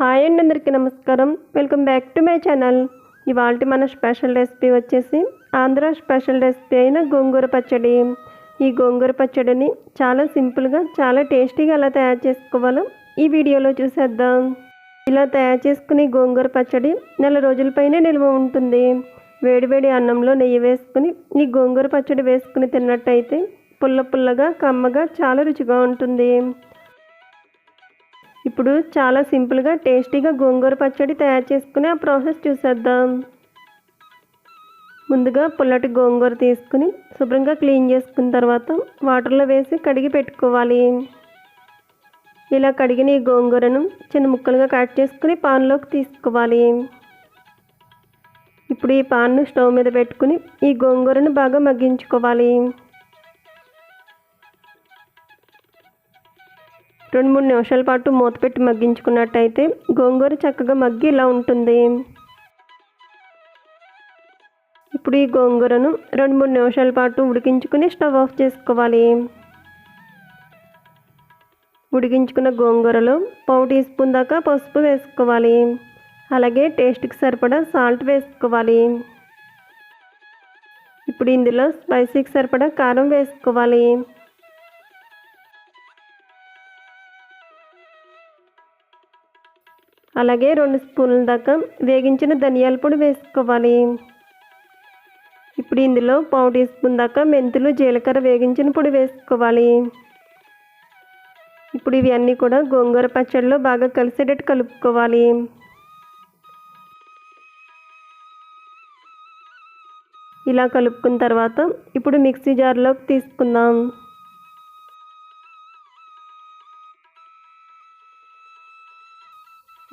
Hi అండి అందరికీ నమస్కారం. Welcome back to my channel ఇవాళ మన స్పెషల్ రెసిపీ వచ్చేసి ఆంధ్ర స్పెషల్ రెసిపీ అయిన గోంగూర పచ్చడి. ఈ గోంగూర పచ్చడిని చాలా సింపుల్గా చాలా టేస్టీగా ఎలా తయారు చేసుకోవాలో ఈ వీడియోలో చూసేద్దాం. ఇలా తయారు చేసుకుని గోంగూర పచ్చడి నెల రోజులపైనే నిల్వ ఉంటుంది. వేడివేడి అన్నంలో నెయ్యి వేసుకుని ఈ గోంగూర పచ్చడి వేసుకుని తిన్నట్టయితే పుల్ల పుల్లగా కమ్మగా చాలా రుచిగా ఉంటుంది. ఇప్పుడు చాలా సింపుల్గా టేస్టీగా గోంగూర పచ్చడి తయారు చేసుకుని ఆ ప్రాసెస్ చూసేద్దాం. ముందుగా పుల్లటి గోంగూర తీసుకుని శుభ్రంగా క్లీన్ చేసుకున్న తర్వాత వాటర్లో వేసి కడిగి పెట్టుకోవాలి. ఇలా కడిగిన ఈ గోంగూరను చిన్న ముక్కలుగా కట్ చేసుకుని పాన్లోకి తీసుకోవాలి. ఇప్పుడు ఈ పాన్ను స్టవ్ మీద పెట్టుకుని ఈ గోంగూరను బాగా మగ్గించుకోవాలి. రెండు మూడు నిమిషాల పాటు మూత పెట్టి మగ్గించుకున్నట్టయితే గోంగూర చక్కగా మగ్గి ఇలా ఉంటుంది. ఇప్పుడు ఈ గోంగూరను రెండు మూడు నిమిషాల పాటు ఉడికించుకుని స్టవ్ ఆఫ్ చేసుకోవాలి. ఉడికించుకున్న గోంగూరలో పావు టీ స్పూన్ దాకా పసుపు వేసుకోవాలి. అలాగే టేస్ట్కి సరిపడా సాల్ట్ వేసుకోవాలి. ఇప్పుడు ఇందులో స్పైసీకి సరిపడా కారం వేసుకోవాలి. అలాగే రెండు స్పూన్ల దాకా వేగించిన ధనియాల పొడి వేసుకోవాలి. ఇప్పుడు ఇందులో పావు టీ స్పూన్ దాకా మెంతులు జీలకర్ర వేగించిన పొడి వేసుకోవాలి. ఇప్పుడు ఇవన్నీ కూడా గోంగూర పచ్చడిలో బాగా కలిసేటట్టు కలుపుకోవాలి. ఇలా కలుపుకున్న తర్వాత ఇప్పుడు మిక్సీ జార్లోకి తీసుకుందాం.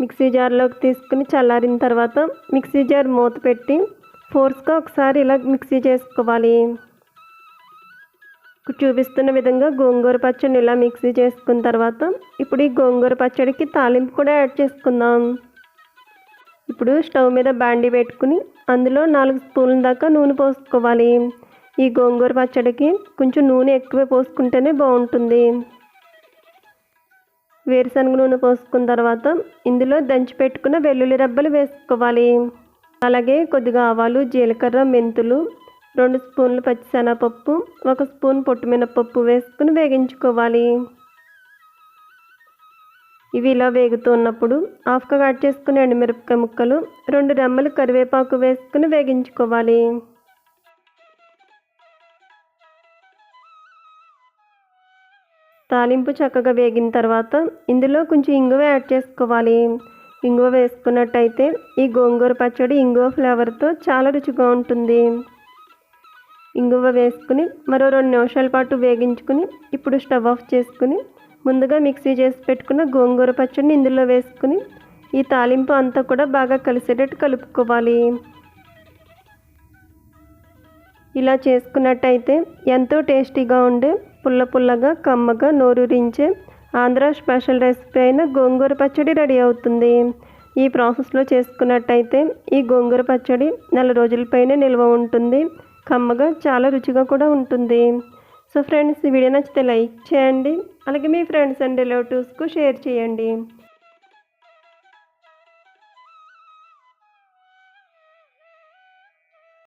మిక్సీ జార్లోకి తీసుకుని చల్లారిన తర్వాత మిక్సీ జార్ మూత పెట్టి ఫోర్స్గా ఒకసారి ఇలా మిక్సీ చేసుకోవాలి. చూపిస్తున్న విధంగా గోంగూర పచ్చడిని ఇలా మిక్సీ చేసుకున్న తర్వాత ఇప్పుడు ఈ గోంగూర పచ్చడికి తాలింపు కూడా యాడ్ చేసుకుందాం. ఇప్పుడు స్టవ్ మీద బాండి పెట్టుకుని అందులో నాలుగు స్పూన్ల దాకా నూనె పోసుకోవాలి. ఈ గోంగూర పచ్చడికి కొంచెం నూనె ఎక్కువ పోసుకుంటేనే బాగుంటుంది. వేరుశనగ నూనె పోసుకున్న తర్వాత ఇందులో దంచి పెట్టుకున్న వెల్లుల్లి రబ్బలు వేసుకోవాలి. అలాగే కొద్దిగా ఆవాలు జీలకర్ర మెంతులు రెండు స్పూన్లు పచ్చిశనగపప్పు ఒక స్పూన్ పొట్టు మినపప్పు వేసుకుని వేగించుకోవాలి. ఇవి ఇలా వేగుతున్నప్పుడు హాఫ్గా కట్ చేసుకుని ఎండుమిరపకాయ ముక్కలు రెండు రెమ్మలు కరివేపాకు వేసుకుని వేగించుకోవాలి. తాలింపు చక్కగా వేగిన తర్వాత ఇందులో కొంచెం ఇంగువ యాడ్ చేసుకోవాలి. ఇంగువ వేసుకున్నట్టయితే ఈ గోంగూర పచ్చడి ఇంగువ ఫ్లేవర్తో చాలా రుచిగా ఉంటుంది. ఇంగువ వేసుకుని మరో రెండు నిమిషాల పాటు వేగించుకుని ఇప్పుడు స్టవ్ ఆఫ్ చేసుకుని ముందుగా మిక్సీ చేసి పెట్టుకున్న గోంగూర పచ్చడిని ఇందులో వేసుకుని ఈ తాలింపు అంతా కూడా బాగా కలిసేటట్టు కలుపుకోవాలి. ఇలా చేసుకున్నట్టయితే ఎంతో టేస్టీగా ఉండే పుల్ల పుల్లగా కమ్మగా నోరూరించే ఆంధ్ర స్పెషల్ రెసిపీ అయిన గోంగూర పచ్చడి రెడీ అవుతుంది. ఈ ప్రాసెస్లో చేసుకున్నట్టయితే ఈ గోంగూర పచ్చడి నెల రోజులపైనే నిల్వ ఉంటుంది. కమ్మగా చాలా రుచిగా కూడా ఉంటుంది. సో ఫ్రెండ్స్ ఈ వీడియో నచ్చితే లైక్ చేయండి. అలాగే మీ ఫ్రెండ్స్ అండ్ రిలేటివ్స్కు షేర్ చేయండి.